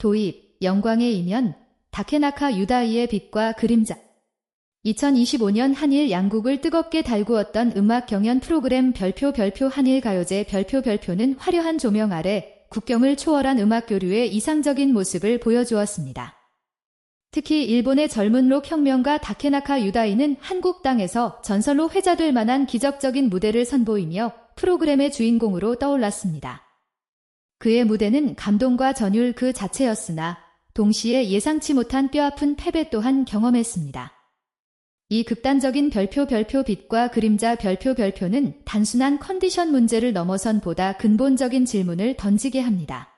도입, 영광의 이면, 다케나카 유다이의 빛과 그림자. 2025년 한일 양국을 뜨겁게 달구었던 음악 경연 프로그램 별표 별표 한일 가요제 별표 별표는 화려한 조명 아래 국경을 초월한 음악 교류의 이상적인 모습을 보여주었습니다. 특히 일본의 젊은 록 혁명가 다케나카 유다이는 한국 땅에서 전설로 회자될 만한 기적적인 무대를 선보이며 프로그램의 주인공으로 떠올랐습니다. 그의 무대는 감동과 전율 그 자체였으나 동시에 예상치 못한 뼈아픈 패배 또한 경험했습니다. 이 극단적인 별표 별표 빛과 그림자 별표 별표는 단순한 컨디션 문제를 넘어선 보다 근본적인 질문을 던지게 합니다.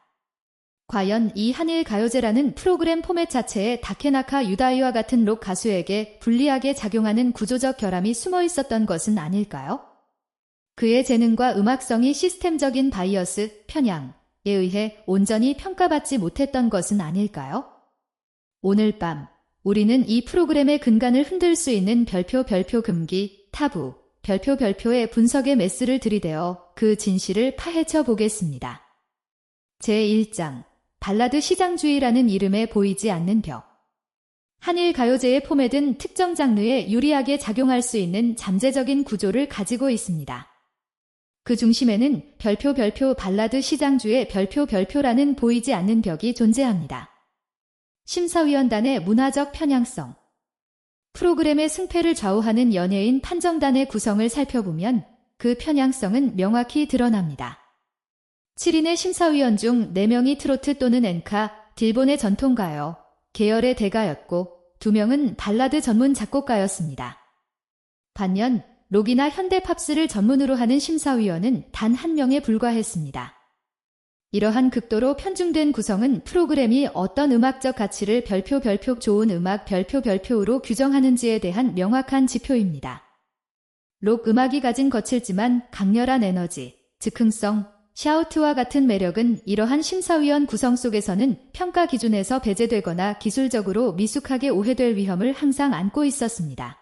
과연 이 한일 가요제라는 프로그램 포맷 자체에 다케나카 유다이와 같은 록 가수에게 불리하게 작용하는 구조적 결함이 숨어 있었던 것은 아닐까요? 그의 재능과 음악성이 시스템적인 바이어스, 편향 에 의해 온전히 평가받지 못했던 것은 아닐까요? 오늘 밤 우리는 이 프로그램의 근간을 흔들 수 있는 별표 별표 금기, 타부, 별표 별표의 분석의 메스를 들이대어 그 진실을 파헤쳐 보겠습니다. 제1장 발라드 시장주의라는 이름에 보이지 않는 벽 한일 가요제의 포맷은 특정 장르에 유리하게 작용할 수 있는 잠재적인 구조를 가지고 있습니다. 그 중심에는 별표 별표 발라드 시장주의 별표 별표라는 보이지 않는 벽이 존재합니다. 심사위원단의 문화적 편향성 프로그램의 승패를 좌우하는 연예인 판정단의 구성을 살펴보면 그 편향성은 명확히 드러납니다. 7인의 심사위원 중 4명이 트로트 또는 엔카, 딜본의 전통가요, 계열의 대가였고 2명은 발라드 전문 작곡가였습니다. 반면 록이나 현대 팝스를 전문으로 하는 심사위원은 단 한 명에 불과했습니다. 이러한 극도로 편중된 구성은 프로그램이 어떤 음악적 가치를 별표 별표 좋은 음악 별표 별표로 규정하는지에 대한 명확한 지표입니다. 록 음악이 가진 거칠지만 강렬한 에너지, 즉흥성, 샤우트와 같은 매력은 이러한 심사위원 구성 속에서는 평가 기준에서 배제되거나 기술적으로 미숙하게 오해될 위험을 항상 안고 있었습니다.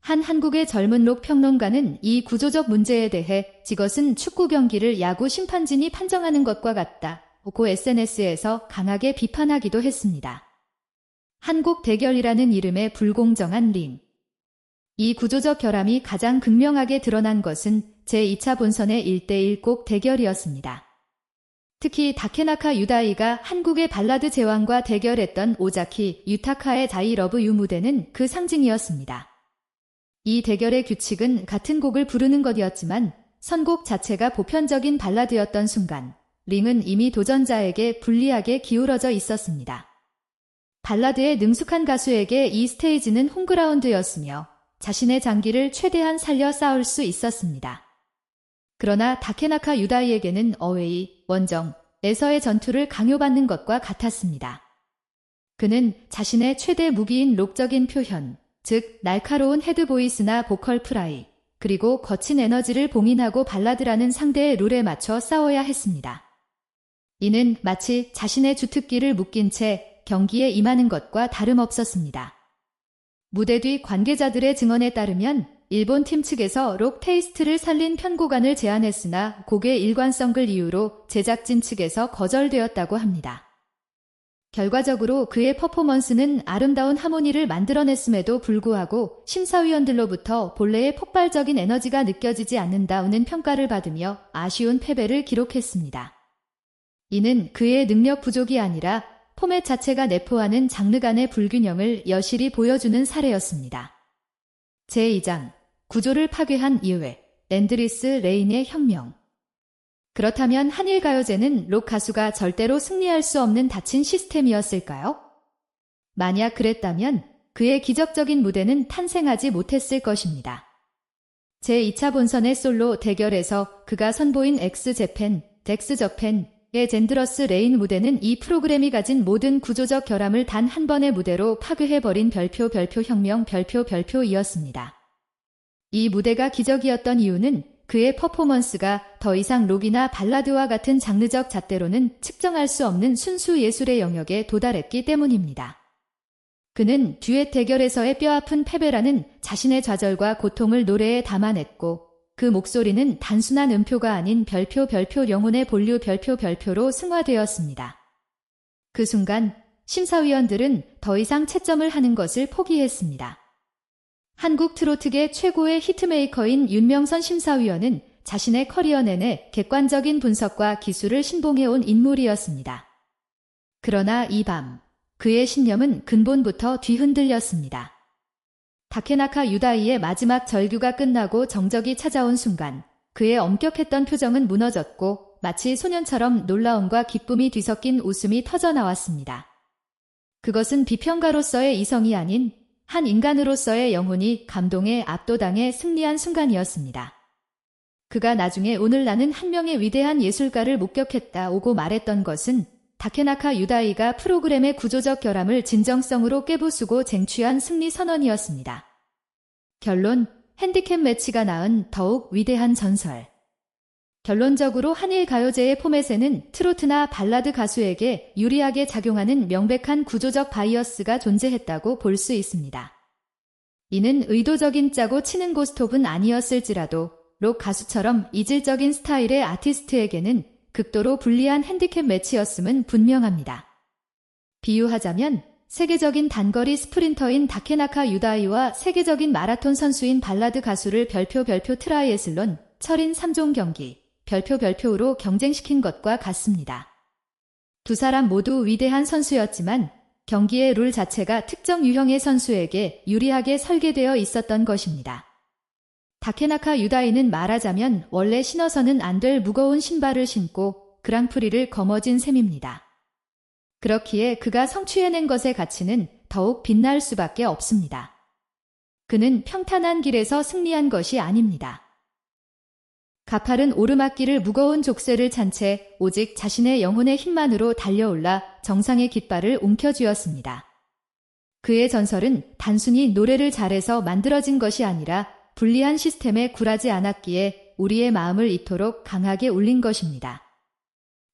한 한국의 젊은 록 평론가는 이 구조적 문제에 대해 이것은 축구 경기를 야구 심판진이 판정하는 것과 같다. 고 SNS에서 강하게 비판하기도 했습니다. 한국 대결이라는 이름의 불공정한 링. 이 구조적 결함이 가장 극명하게 드러난 것은 제2차 본선의 1대1 꼭 대결이었습니다. 특히 다케나카 유다이가 한국의 발라드 제왕과 대결했던 오자키 유타카의 자이 러브 유 무대는 그 상징이었습니다. 이 대결의 규칙은 같은 곡을 부르는 것이었지만 선곡 자체가 보편적인 발라드였던 순간 링은 이미 도전자에게 불리하게 기울어져 있었습니다. 발라드에 능숙한 가수에게 이 스테이지는 홈그라운드였으며 자신의 장기를 최대한 살려 싸울 수 있었습니다. 그러나 다케나카 유다이에게는 어웨이, 원정, 에서의 전투를 강요받는 것과 같았습니다. 그는 자신의 최대 무기인 록적인 표현, 즉 날카로운 헤드보이스나 보컬 프라이, 그리고 거친 에너지를 봉인하고 발라드라는 상대의 룰에 맞춰 싸워야 했습니다. 이는 마치 자신의 주특기를 묶인 채 경기에 임하는 것과 다름없었습니다. 무대 뒤 관계자들의 증언에 따르면 일본 팀 측에서 록 테이스트를 살린 편곡안을 제안했으나 곡의 일관성을 이유로 제작진 측에서 거절되었다고 합니다. 결과적으로 그의 퍼포먼스는 아름다운 하모니를 만들어냈음에도 불구하고 심사위원들로부터 본래의 폭발적인 에너지가 느껴지지 않는다는 평가를 받으며 아쉬운 패배를 기록했습니다. 이는 그의 능력 부족이 아니라 포맷 자체가 내포하는 장르 간의 불균형을 여실히 보여주는 사례였습니다. 제2장 구조를 파괴한 이외 랜드리스 레인의 혁명 그렇다면 한일 가요제는 록 가수가 절대로 승리할 수 없는 닫힌 시스템이었을까요? 만약 그랬다면 그의 기적적인 무대는 탄생하지 못했을 것입니다. 제2차 본선의 솔로 대결에서 그가 선보인 엑스제펜, 덱스저펜의 젠드러스 레인 무대는 이 프로그램이 가진 모든 구조적 결함을 단 한 번의 무대로 파괴해버린 별표 별표 혁명 별표 별표이었습니다. 이 무대가 기적이었던 이유는 그의 퍼포먼스가 더 이상 록이나 발라드와 같은 장르적 잣대로는 측정할 수 없는 순수 예술의 영역에 도달했기 때문입니다. 그는 듀엣 대결에서의 뼈아픈 패배라는 자신의 좌절과 고통을 노래에 담아냈고 그 목소리는 단순한 음표가 아닌 별표 별표 영혼의 본류 별표 별표로 승화되었습니다. 그 순간 심사위원들은 더 이상 채점을 하는 것을 포기했습니다. 한국 트로트계 최고의 히트메이커인 윤명선 심사위원은 자신의 커리어 내내 객관적인 분석과 기술을 신봉해온 인물이었습니다. 그러나 이 밤, 그의 신념은 근본부터 뒤흔들렸습니다. 다케나카 유다이의 마지막 절규가 끝나고 정적이 찾아온 순간 그의 엄격했던 표정은 무너졌고 마치 소년처럼 놀라움과 기쁨이 뒤섞인 웃음이 터져 나왔습니다. 그것은 비평가로서의 이성이 아닌 한 인간으로서의 영혼이 감동에 압도당해 승리한 순간이었습니다. 그가 나중에 오늘 나는 한 명의 위대한 예술가를 목격했다 오고 말했던 것은 다케나카 유다이가 프로그램의 구조적 결함을 진정성으로 깨부수고 쟁취한 승리 선언이었습니다. 결론, 핸디캡 매치가 낳은 더욱 위대한 전설. 결론적으로 한일 가요제의 포맷에는 트로트나 발라드 가수에게 유리하게 작용하는 명백한 구조적 바이어스가 존재했다고 볼 수 있습니다. 이는 의도적인 짜고 치는 고스톱은 아니었을지라도 록 가수처럼 이질적인 스타일의 아티스트에게는 극도로 불리한 핸디캡 매치였음은 분명합니다. 비유하자면 세계적인 단거리 스프린터인 다케나카 유다이와 세계적인 마라톤 선수인 발라드 가수를 별표 별표 트라이애슬론 철인 3종 경기 별표 별표로 경쟁시킨 것과 같습니다. 두 사람 모두 위대한 선수였지만 경기의 룰 자체가 특정 유형의 선수에게 유리하게 설계되어 있었던 것입니다. 다케나카 유다이는 말하자면 원래 신어서는 안 될 무거운 신발을 신고 그랑프리를 거머쥔 셈입니다. 그렇기에 그가 성취해낸 것의 가치는 더욱 빛날 수밖에 없습니다. 그는 평탄한 길에서 승리한 것이 아닙니다. 가팔은 오르막길을 무거운 족쇄를 찬 채 오직 자신의 영혼의 힘만으로 달려올라 정상의 깃발을 움켜쥐었습니다. 그의 전설은 단순히 노래를 잘해서 만들어진 것이 아니라 불리한 시스템에 굴하지 않았기에 우리의 마음을 이토록 강하게 울린 것입니다.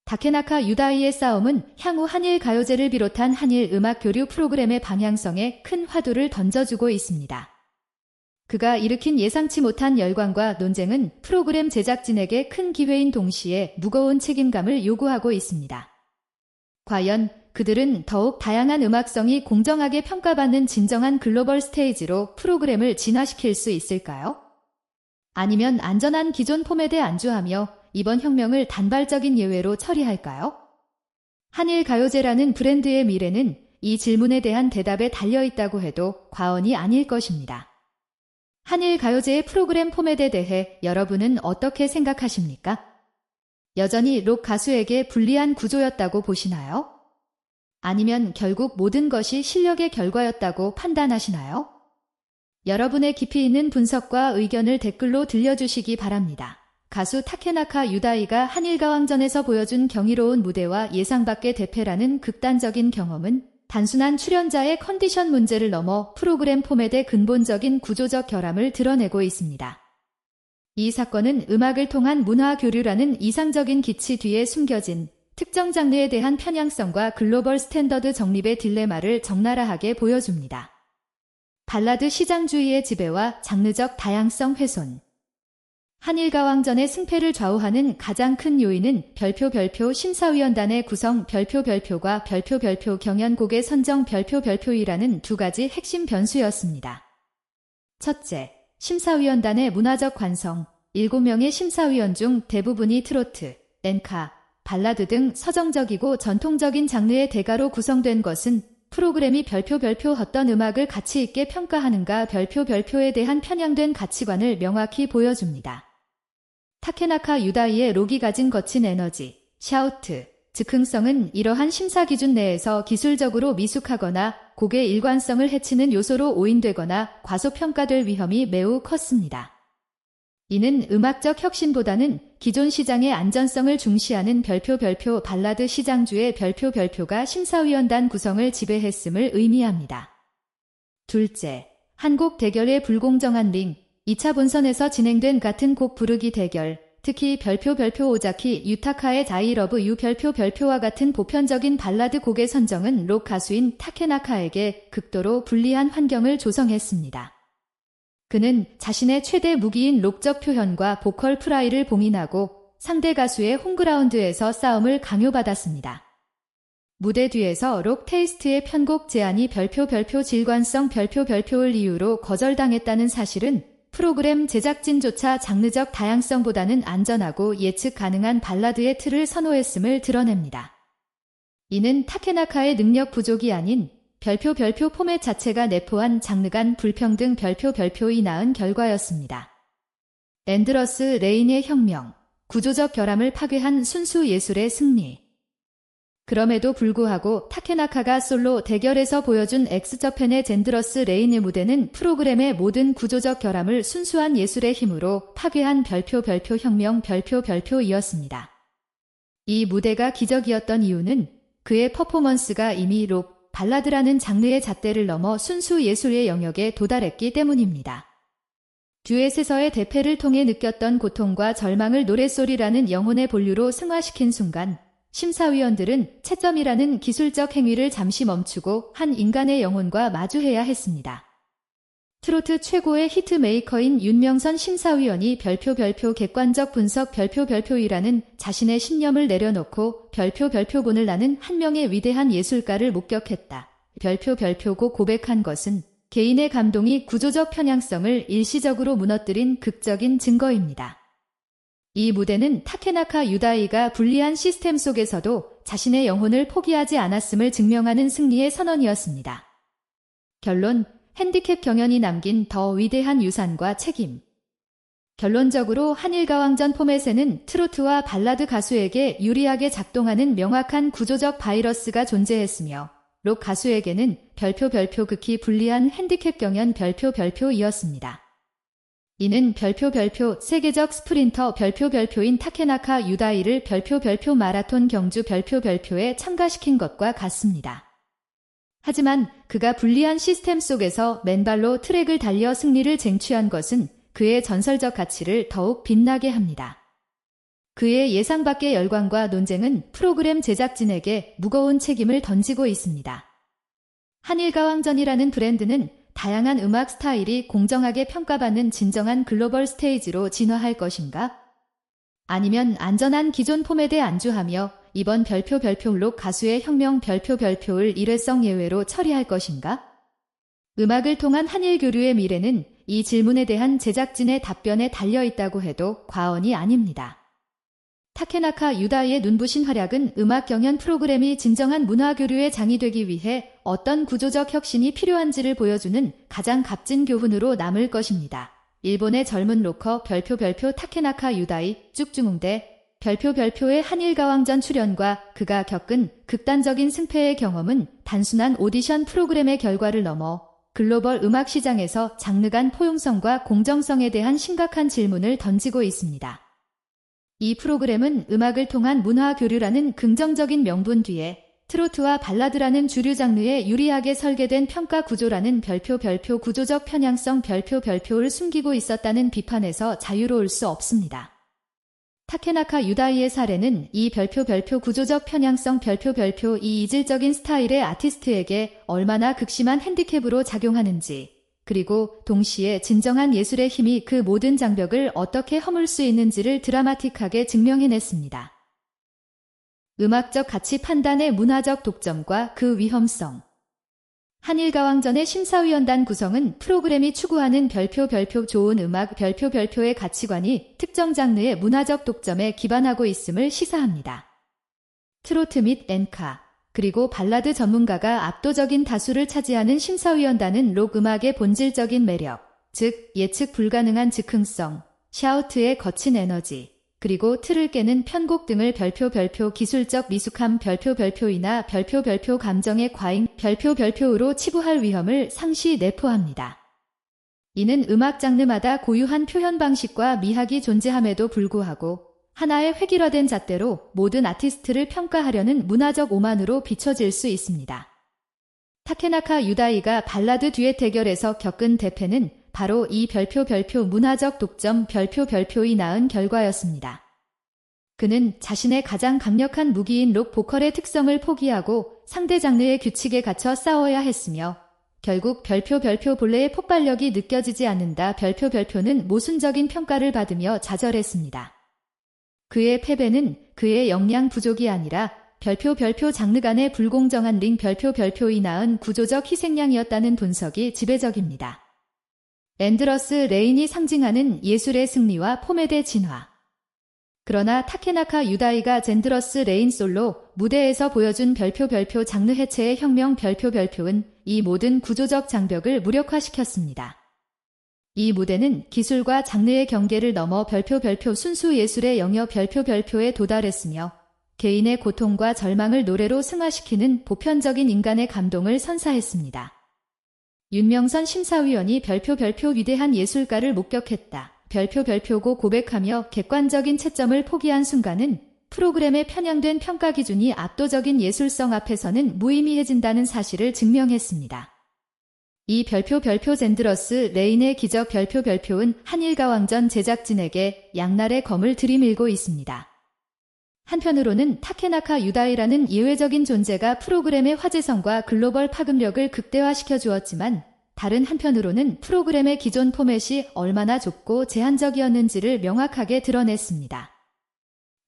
다케나카 유다이의 싸움은 향후 한일 가요제를 비롯한 한일 음악 교류 프로그램의 방향성에 큰 화두를 던져주고 있습니다. 그가 일으킨 예상치 못한 열광과 논쟁은 프로그램 제작진에게 큰 기회인 동시에 무거운 책임감을 요구하고 있습니다. 과연 그들은 더욱 다양한 음악성이 공정하게 평가받는 진정한 글로벌 스테이지로 프로그램을 진화시킬 수 있을까요? 아니면 안전한 기존 포맷에 안주하며 이번 혁명을 단발적인 예외로 처리할까요? 한일 가요제라는 브랜드의 미래는 이 질문에 대한 대답에 달려 있다고 해도 과언이 아닐 것입니다. 한일 가요제의 프로그램 포맷에 대해 여러분은 어떻게 생각하십니까? 여전히 록 가수에게 불리한 구조였다고 보시나요? 아니면 결국 모든 것이 실력의 결과였다고 판단하시나요? 여러분의 깊이 있는 분석과 의견을 댓글로 들려주시기 바랍니다. 가수 타케나카 유다이가 한일가왕전에서 보여준 경이로운 무대와 예상 밖의 대패라는 극단적인 경험은 단순한 출연자의 컨디션 문제를 넘어 프로그램 포맷의 근본적인 구조적 결함을 드러내고 있습니다. 이 사건은 음악을 통한 문화 교류라는 이상적인 기치 뒤에 숨겨진 특정 장르에 대한 편향성과 글로벌 스탠더드 정립의 딜레마를 적나라하게 보여줍니다. 발라드 시장주의의 지배와 장르적 다양성 훼손 한일가왕전의 승패를 좌우하는 가장 큰 요인은 별표 별표 심사위원단의 구성 별표 별표과 별표 별표 경연곡의 선정 별표 별표이라는 두 가지 핵심 변수였습니다. 첫째, 심사위원단의 문화적 관성 7명의 심사위원 중 대부분이 트로트, 엔카, 발라드 등 서정적이고 전통적인 장르의 대가로 구성된 것은 프로그램이 별표 별표 어떤 음악을 가치 있게 평가하는가 별표 별표에 대한 편향된 가치관을 명확히 보여줍니다. 타케나카 유다이의 록이 가진 거친 에너지, 샤우트, 즉흥성은 이러한 심사 기준 내에서 기술적으로 미숙하거나 곡의 일관성을 해치는 요소로 오인되거나 과소평가될 위험이 매우 컸습니다. 이는 음악적 혁신보다는 기존 시장의 안전성을 중시하는 별표 별표 발라드 시장주의 별표 별표가 심사위원단 구성을 지배했음을 의미합니다. 둘째, 한국 대결의 불공정한 링, 2차 본선에서 진행된 같은 곡 부르기 대결, 특히 별표 별표 오자키 유타카의 자이러브 유 별표 별표와 같은 보편적인 발라드 곡의 선정은 록 가수인 타케나카에게 극도로 불리한 환경을 조성했습니다. 그는 자신의 최대 무기인 록적 표현과 보컬 프라이를 봉인하고 상대 가수의 홈그라운드에서 싸움을 강요받았습니다. 무대 뒤에서 록 테이스트의 편곡 제안이 별표 별표 질관성 별표 별표를 이유로 거절당했다는 사실은 프로그램 제작진조차 장르적 다양성보다는 안전하고 예측 가능한 발라드의 틀을 선호했음을 드러냅니다. 이는 타케나카의 능력 부족이 아닌 별표 별표 포맷 자체가 내포한 장르 간 불평등 별표 별표이 낳은 결과였습니다. 앤드러스 레인의 혁명, 구조적 결함을 파괴한 순수 예술의 승리. 그럼에도 불구하고 타케나카가 솔로 대결에서 보여준 엑스저펜의 젠드러스 레인의 무대는 프로그램의 모든 구조적 결함을 순수한 예술의 힘으로 파괴한 별표 별표 혁명 별표 별표이었습니다. 이 무대가 기적이었던 이유는 그의 퍼포먼스가 이미 록, 발라드라는 장르의 잣대를 넘어 순수 예술의 영역에 도달했기 때문입니다. 듀엣에서의 대패를 통해 느꼈던 고통과 절망을 노랫소리라는 영혼의 본류로 승화시킨 순간 심사위원들은 채점이라는 기술적 행위를 잠시 멈추고 한 인간의 영혼과 마주해야 했습니다. 트로트 최고의 히트메이커인 윤명선 심사위원이 별표 별표 객관적 분석 별표 별표이라는 자신의 신념을 내려놓고 별표 별표본을 나는 한 명의 위대한 예술가를 목격했다. 별표 별표고 고백한 것은 개인의 감동이 구조적 편향성을 일시적으로 무너뜨린 극적인 증거입니다. 이 무대는 타케나카 유다이가 불리한 시스템 속에서도 자신의 영혼을 포기하지 않았음을 증명하는 승리의 선언이었습니다. 결론, 핸디캡 경연이 남긴 더 위대한 유산과 책임. 결론적으로 한일가왕전 포맷에는 트로트와 발라드 가수에게 유리하게 작동하는 명확한 구조적 바이러스가 존재했으며 록 가수에게는 별표 별표 극히 불리한 핸디캡 경연 별표 별표이었습니다. 이는 별표 별표 세계적 스프린터 별표 별표인 타케나카 유다이를 별표 별표 마라톤 경주 별표 별표에 참가시킨 것과 같습니다. 하지만 그가 불리한 시스템 속에서 맨발로 트랙을 달려 승리를 쟁취한 것은 그의 전설적 가치를 더욱 빛나게 합니다. 그의 예상 밖의 열광과 논쟁은 프로그램 제작진에게 무거운 책임을 던지고 있습니다. 한일가왕전이라는 브랜드는 다양한 음악 스타일이 공정하게 평가받는 진정한 글로벌 스테이지로 진화할 것인가? 아니면 안전한 기존 포맷에 안주하며 이번 별표 별표로 가수의 혁명 별표 별표를 일회성 예외로 처리할 것인가? 음악을 통한 한일 교류의 미래는 이 질문에 대한 제작진의 답변에 달려 있다고 해도 과언이 아닙니다. 타케나카 유다이의 눈부신 활약은 음악 경연 프로그램이 진정한 문화 교류의 장이 되기 위해 어떤 구조적 혁신이 필요한지를 보여주는 가장 값진 교훈으로 남을 것입니다. 일본의 젊은 로커 별표 별표 타케나카 유다이 쭉중웅대 별표 별표의 한일가왕전 출연과 그가 겪은 극단적인 승패의 경험은 단순한 오디션 프로그램의 결과를 넘어 글로벌 음악 시장에서 장르 간 포용성과 공정성에 대한 심각한 질문을 던지고 있습니다. 이 프로그램은 음악을 통한 문화 교류라는 긍정적인 명분 뒤에 트로트와 발라드라는 주류 장르에 유리하게 설계된 평가 구조라는 별표 별표 구조적 편향성 별표 별표를 숨기고 있었다는 비판에서 자유로울 수 없습니다. 타케나카 유다이의 사례는 이 별표 별표 구조적 편향성 별표 별표 이 이질적인 스타일의 아티스트에게 얼마나 극심한 핸디캡으로 작용하는지 그리고 동시에 진정한 예술의 힘이 그 모든 장벽을 어떻게 허물 수 있는지를 드라마틱하게 증명해냈습니다. 음악적 가치 판단의 문화적 독점과 그 위험성. 한일가왕전의 심사위원단 구성은 프로그램이 추구하는 별표 별표 좋은 음악 별표 별표의 가치관이 특정 장르의 문화적 독점에 기반하고 있음을 시사합니다. 트로트 및 엔카, 그리고 발라드 전문가가 압도적인 다수를 차지하는 심사위원단은 록 음악의 본질적인 매력, 즉 예측 불가능한 즉흥성, 샤우트의 거친 에너지, 그리고 틀을 깨는 편곡 등을 별표 별표 기술적 미숙함 별표 별표이나 별표 별표 감정의 과잉 별표 별표로 치부할 위험을 상시 내포합니다. 이는 음악 장르마다 고유한 표현 방식과 미학이 존재함에도 불구하고 하나의 획일화된 잣대로 모든 아티스트를 평가하려는 문화적 오만으로 비춰질 수 있습니다. 타케나카 유다이가 발라드 듀엣 대결에서 겪은 대패는 바로 이 별표 별표 문화적 독점 별표 별표이 낳은 결과였습니다. 그는 자신의 가장 강력한 무기인 록 보컬의 특성을 포기하고 상대 장르의 규칙에 갇혀 싸워야 했으며 결국 별표 별표 본래의 폭발력이 느껴지지 않는다 별표 별표는 모순적인 평가를 받으며 좌절했습니다. 그의 패배는 그의 역량 부족이 아니라 별표 별표 장르 간의 불공정한 링 별표 별표이 낳은 구조적 희생양이었다는 분석이 지배적입니다. 앤드러스 레인이 상징하는 예술의 승리와 포메의 진화. 그러나 타케나카 유다이가 젠드러스 레인 솔로 무대에서 보여준 별표 별표 장르 해체의 혁명 별표 별표는 이 모든 구조적 장벽을 무력화시켰습니다. 이 무대는 기술과 장르의 경계를 넘어 별표 별표 순수 예술의 영역 별표 별표에 도달했으며 개인의 고통과 절망을 노래로 승화시키는 보편적인 인간의 감동을 선사했습니다. 윤명선 심사위원이 별표 별표 위대한 예술가를 목격했다. 별표 별표고 고백하며 객관적인 채점을 포기한 순간은 프로그램에 편향된 평가 기준이 압도적인 예술성 앞에서는 무의미해진다는 사실을 증명했습니다. 이 별표 별표 젠드러스 레인의 기적 별표 별표는 한일가왕전 제작진에게 양날의 검을 들이밀고 있습니다. 한편으로는 타케나카 유다이라는 예외적인 존재가 프로그램의 화제성과 글로벌 파급력을 극대화시켜 주었지만 다른 한편으로는 프로그램의 기존 포맷이 얼마나 좁고 제한적이었는지를 명확하게 드러냈습니다.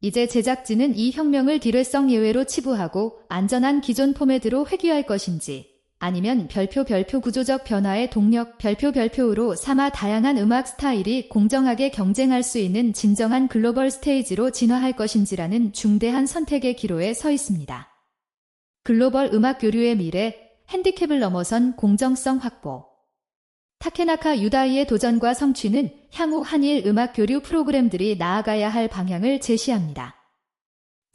이제 제작진은 이 혁명을 기뢰성 예외로 치부하고 안전한 기존 포맷으로 회귀할 것인지 아니면 별표 별표 구조적 변화의 동력 별표 별표로 삼아 다양한 음악 스타일이 공정하게 경쟁할 수 있는 진정한 글로벌 스테이지로 진화할 것인지라는 중대한 선택의 기로에 서 있습니다. 글로벌 음악 교류의 미래 핸디캡을 넘어선 공정성 확보. 타케나카 유다이의 도전과 성취는 향후 한일 음악 교류 프로그램들이 나아가야 할 방향을 제시합니다.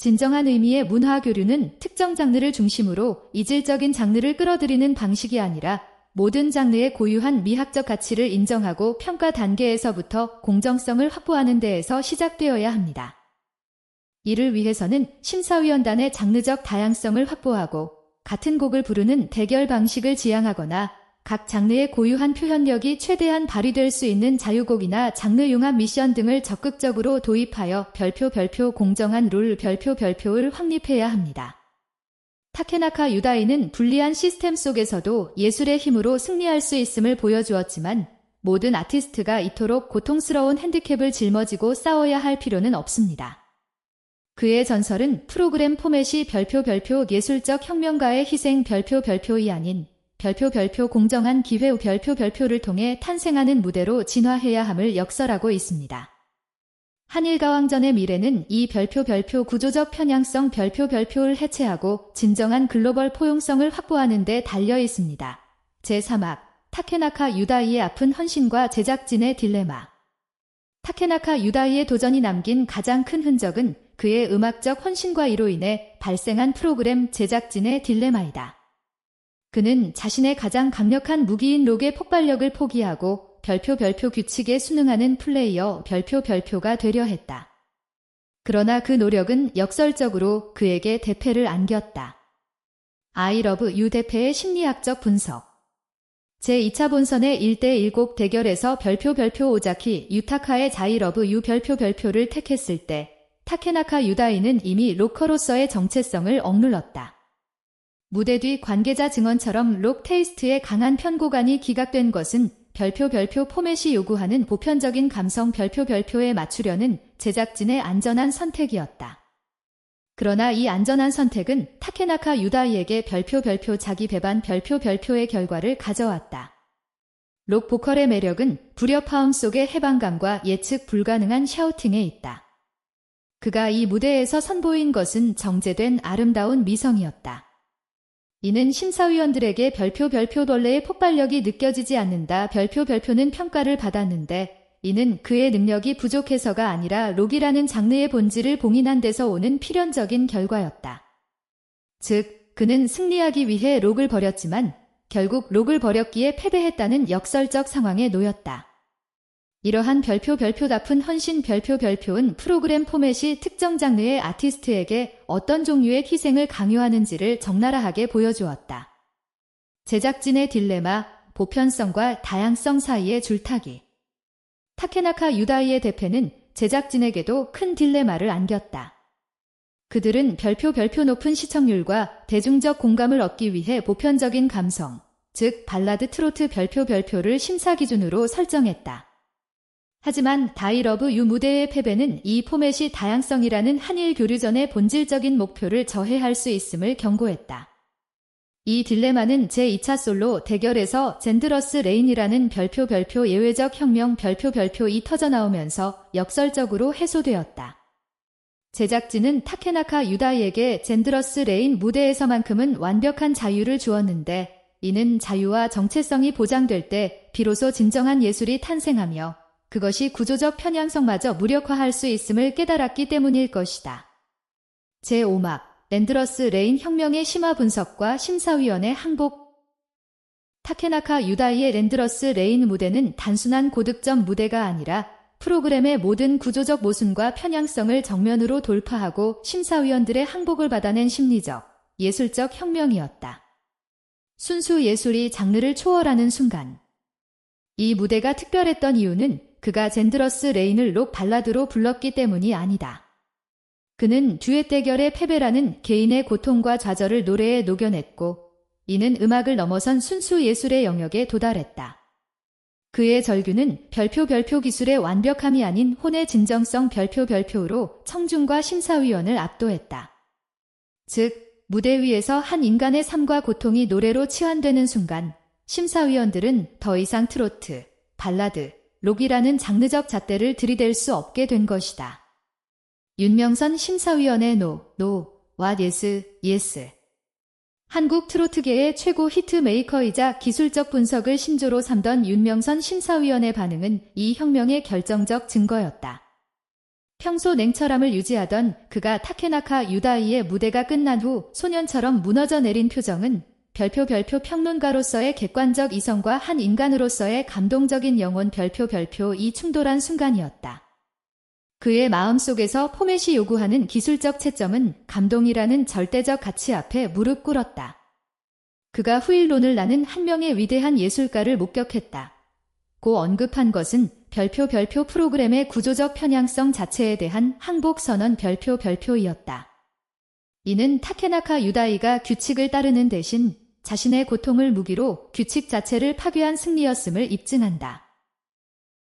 진정한 의미의 문화 교류는 특정 장르를 중심으로 이질적인 장르를 끌어들이는 방식이 아니라 모든 장르의 고유한 미학적 가치를 인정하고 평가 단계에서부터 공정성을 확보하는 데에서 시작되어야 합니다. 이를 위해서는 심사위원단의 장르적 다양성을 확보하고 같은 곡을 부르는 대결 방식을 지향하거나 각 장르의 고유한 표현력이 최대한 발휘될 수 있는 자유곡이나 장르 융합 미션 등을 적극적으로 도입하여 별표 별표 공정한 룰 별표 별표를 확립해야 합니다. 타케나카 유다이는 불리한 시스템 속에서도 예술의 힘으로 승리할 수 있음을 보여주었지만 모든 아티스트가 이토록 고통스러운 핸디캡을 짊어지고 싸워야 할 필요는 없습니다. 그의 전설은 프로그램 포맷이 별표 별표 예술적 혁명가의 희생 별표 별표이 아닌 별표 별표 공정한 기회 별표 별표를 통해 탄생하는 무대로 진화해야 함을 역설하고 있습니다. 한일가왕전의 미래는 이 별표 별표 구조적 편향성 별표 별표를 해체하고 진정한 글로벌 포용성을 확보하는 데 달려 있습니다. 제3악 타케나카 유다이의 아픈 헌신과 제작진의 딜레마 타케나카 유다이의 도전이 남긴 가장 큰 흔적은 그의 음악적 헌신과 이로 인해 발생한 프로그램 제작진의 딜레마이다. 그는 자신의 가장 강력한 무기인 록의 폭발력을 포기하고 별표 별표 규칙에 순응하는 플레이어 별표 별표가 되려 했다. 그러나 그 노력은 역설적으로 그에게 대패를 안겼다. 아이 러브 유 대패의 심리학적 분석 제2차 본선의 1대1곡 대결에서 별표 별표 오자키 유타카의 자이 러브 유 별표 별표를 택했을 때 타케나카 유다이는 이미 로커로서의 정체성을 억눌렀다. 무대 뒤 관계자 증언처럼 록 테이스트의 강한 편곡안이 기각된 것은 별표 별표 포맷이 요구하는 보편적인 감성 별표 별표에 맞추려는 제작진의 안전한 선택이었다. 그러나 이 안전한 선택은 타케나카 유다이에게 별표 별표 자기 배반 별표 별표의 결과를 가져왔다. 록 보컬의 매력은 불협화음 속의 해방감과 예측 불가능한 샤우팅에 있다. 그가 이 무대에서 선보인 것은 정제된 아름다운 미성이었다. 이는 심사위원들에게 별표 별표 벌레의 폭발력이 느껴지지 않는다. 별표 별표는 평가를 받았는데 이는 그의 능력이 부족해서가 아니라 록이라는 장르의 본질을 봉인한 데서 오는 필연적인 결과였다. 즉, 그는 승리하기 위해 록을 버렸지만 결국 록을 버렸기에 패배했다는 역설적 상황에 놓였다. 이러한 별표 별표 다푼 헌신 별표 별표는 프로그램 포맷이 특정 장르의 아티스트에게 어떤 종류의 희생을 강요하는지를 적나라하게 보여주었다. 제작진의 딜레마, 보편성과 다양성 사이의 줄타기. 타케나카 유다이의 대패는 제작진에게도 큰 딜레마를 안겼다. 그들은 별표 별표 높은 시청률과 대중적 공감을 얻기 위해 보편적인 감성, 즉 발라드 트로트 별표 별표를 심사 기준으로 설정했다. 하지만 다이러브 유 무대의 패배는 이 포맷이 다양성이라는 한일 교류전의 본질적인 목표를 저해할 수 있음을 경고했다. 이 딜레마는 제2차 솔로 대결에서 젠드러스 레인이라는 별표 별표 예외적 혁명 별표 별표 이 터져나오면서 역설적으로 해소되었다. 제작진은 타케나카 유다이에게 젠드러스 레인 무대에서만큼은 완벽한 자유를 주었는데 이는 자유와 정체성이 보장될 때 비로소 진정한 예술이 탄생하며 그것이 구조적 편향성마저 무력화할 수 있음을 깨달았기 때문일 것이다. 제5막 랜드러스 레인 혁명의 심화 분석과 심사위원회 항복 타케나카 유다이의 랜드러스 레인 무대는 단순한 고득점 무대가 아니라 프로그램의 모든 구조적 모순과 편향성을 정면으로 돌파하고 심사위원들의 항복을 받아낸 심리적, 예술적 혁명이었다. 순수 예술이 장르를 초월하는 순간. 이 무대가 특별했던 이유는 그가 젠드러스 레인을 록 발라드로 불렀기 때문이 아니다. 그는 듀엣 대결의 패배라는 개인의 고통과 좌절을 노래에 녹여냈고, 이는 음악을 넘어선 순수 예술의 영역에 도달했다. 그의 절규는 별표 별표 기술의 완벽함이 아닌 혼의 진정성 별표 별표로 청중과 심사위원을 압도했다. 즉, 무대 위에서 한 인간의 삶과 고통이 노래로 치환되는 순간, 심사위원들은 더 이상 트로트, 발라드, 록이라는 장르적 잣대를 들이댈 수 없게 된 것이다. 윤명선 심사위원의 노, 노, 와 예스, 예스. 한국 트로트계의 최고 히트 메이커이자 기술적 분석을 신조로 삼던 윤명선 심사위원의 반응은 이 혁명의 결정적 증거였다. 평소 냉철함을 유지하던 그가 타케나카 유다이의 무대가 끝난 후 소년처럼 무너져 내린 표정은 별표 별표 평론가로서의 객관적 이성과 한 인간으로서의 감동적인 영혼 별표 별표 이 충돌한 순간이었다. 그의 마음속에서 포맷이 요구하는 기술적 채점은 감동이라는 절대적 가치 앞에 무릎 꿇었다. 그가 후일론을 나는 한 명의 위대한 예술가를 목격했다. 고 언급한 것은 별표 별표 프로그램의 구조적 편향성 자체에 대한 항복 선언 별표 별표이었다. 이는 타케나카 유다이가 규칙을 따르는 대신 자신의 고통을 무기로 규칙 자체를 파괴한 승리였음을 입증한다.